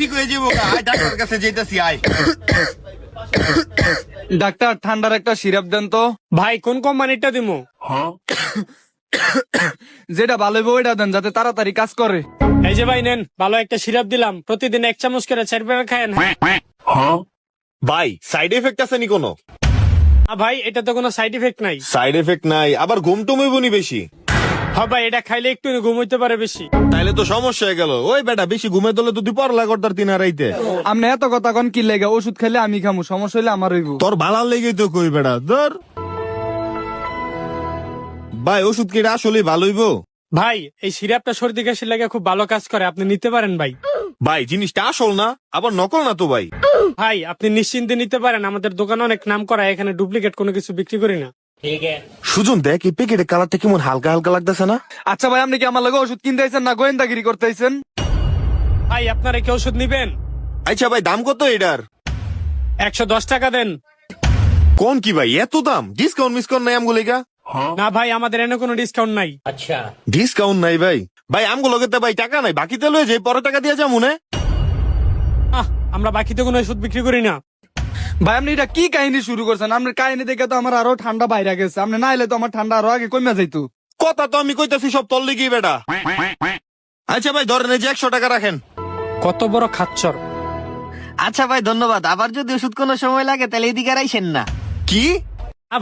ঠিক হয়ে যাব। আয় ডাক্তার কাছে যেতেছি আয়। ডাক্তার ঠান্ডার একটা সিরাপ দেন তো। ভাই কোন কোম্পানিটা দিমু? যেটা ভালো হবে ওইটা দেন যাতে তাড়াতাড়ি কাজ করে। এই যে ভাই নেন ভালো একটা সিরাপ দিলাম। প্রতিদিন এক চামচ করে চার বেলা খায়েন। ভাই সাইড এফেক্ট আছে নি কোনো? আ ভাই এটা তো কোনো সাইড এফেক্ট নাই। সাইড এফেক্ট নাই আবার ঘুম টুম বেশি? ভাই এটা খাইলে একটু ঘুম হইতে পারে বেশি। তাইলে তো সমস্যা হয়ে গেল। ওই বেটা বেশি ঘুমে দলে তো তুই পড়লা করতার তিন আড়াইতে আপনি এত কথা কন কি লেগে? ওষুধ খেলে আমি খামু সমস্যা হইলে আমার হইব। তোর ভালো লেগেই তো কই বেটা ধর। ভাই ওষুধ কি এটা আসলে ভালো হইব? ভাই এই সিরাপটা সর্দি কাশির লাগে খুব ভালো কাজ করে আপনি নিতে পারেন ভাই। ভাই জিনিসটা আসল না আবার নকল না তো ভাই। ভাই আপনি নিশ্চিন্তে নিতে পারেন আমাদের দোকানে অনেক নাম করা এখানে ডুপ্লিকেট কোনো কিছু বিক্রি করি না। সুজন দেখ এই প্যাকেটের কালারটা কেমন হালকা হালকা লাগতেছে না? আচ্ছা ভাই আপনি কি আমার লগে ওষুধ কিনতে আইছেন না গোয়েন্দাগিরি করতে আইছেন ভাই আপনারা কি ওষুধ নিবেন? আচ্ছা ভাই দাম কত এটার? একশো দশ টাকা দেন। কোন কি ভাই এত দাম? ডিসকাউন্ট মিসকাউন্ট নাই আমগুলিকা না ভাই আমাদের এনে কোনো ডিসকাউন্ট নাই। ডিসকাউন্ট নাই ভাই। ভাই আমগুলো তো ভাই টাকা নাই বাকিতে লয়ে যে পরে টাকা দিয়ে যাব না। আমরা বাকিতে কোনো ওষুধ বিক্রি করি না। ভাই আপনি এটা কি কাহিনী শুরু করছেন? আপনার কাহিনী দেখে তো আমার আরও ঠান্ডা বাইরে গেছে। আপনি না এলে তো আমার ঠান্ডা আরও আগে কমে যাইতো। কথা তো আমি কইতাছি সব তল লিগি বেটা। আচ্ছা ভাই ধরেন এই যে একশো টাকা রাখেন। কত বড় খাচ্চর আচ্ছা ভাই ধন্যবাদ। আবার যদি ওষুধ কোনো সময় লাগে তাহলে এদিকে আইসেন না। কি?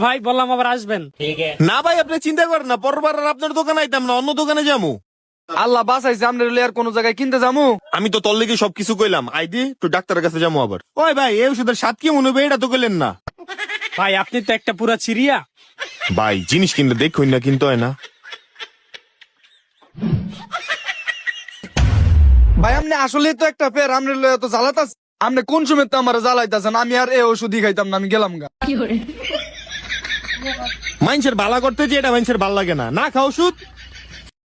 ভাই বললাম আবার আসবেন। না ভাই আপনি চিন্তা করেন না পরবার আর আপনার দোকানে আইতাম না অন্য দোকানে যাব আল্লাহ বাসাইছে রেলে আর কোন জায়গায় কিনতে যামু? আমি তো তল লিগে সবকিছু কইলাম। আইদি তো ডাক্তারের কাছে যাব আবার। ওই ভাই এই ওষুধের স্বাদ কি মনে হবে? এটা তো কইলেন না। ভাই আপনি তো একটা পুরা চিরিয়া ভাই জিনিস কিনলে দেখুন না কিনতে হয় না। ভাই আপনি আসলে তো একটা ফের আপনি লয়ে তো জ্বালাতাস আপনি কোন সময় তো আমার জ্বালাইতাছেন? আমি আর এই ওষুধই খাইতাম না আমি গেলাম গা। মানুষের ভালা করতে যে এটা মানুষের ভালো লাগে না। না খাও ওষুধ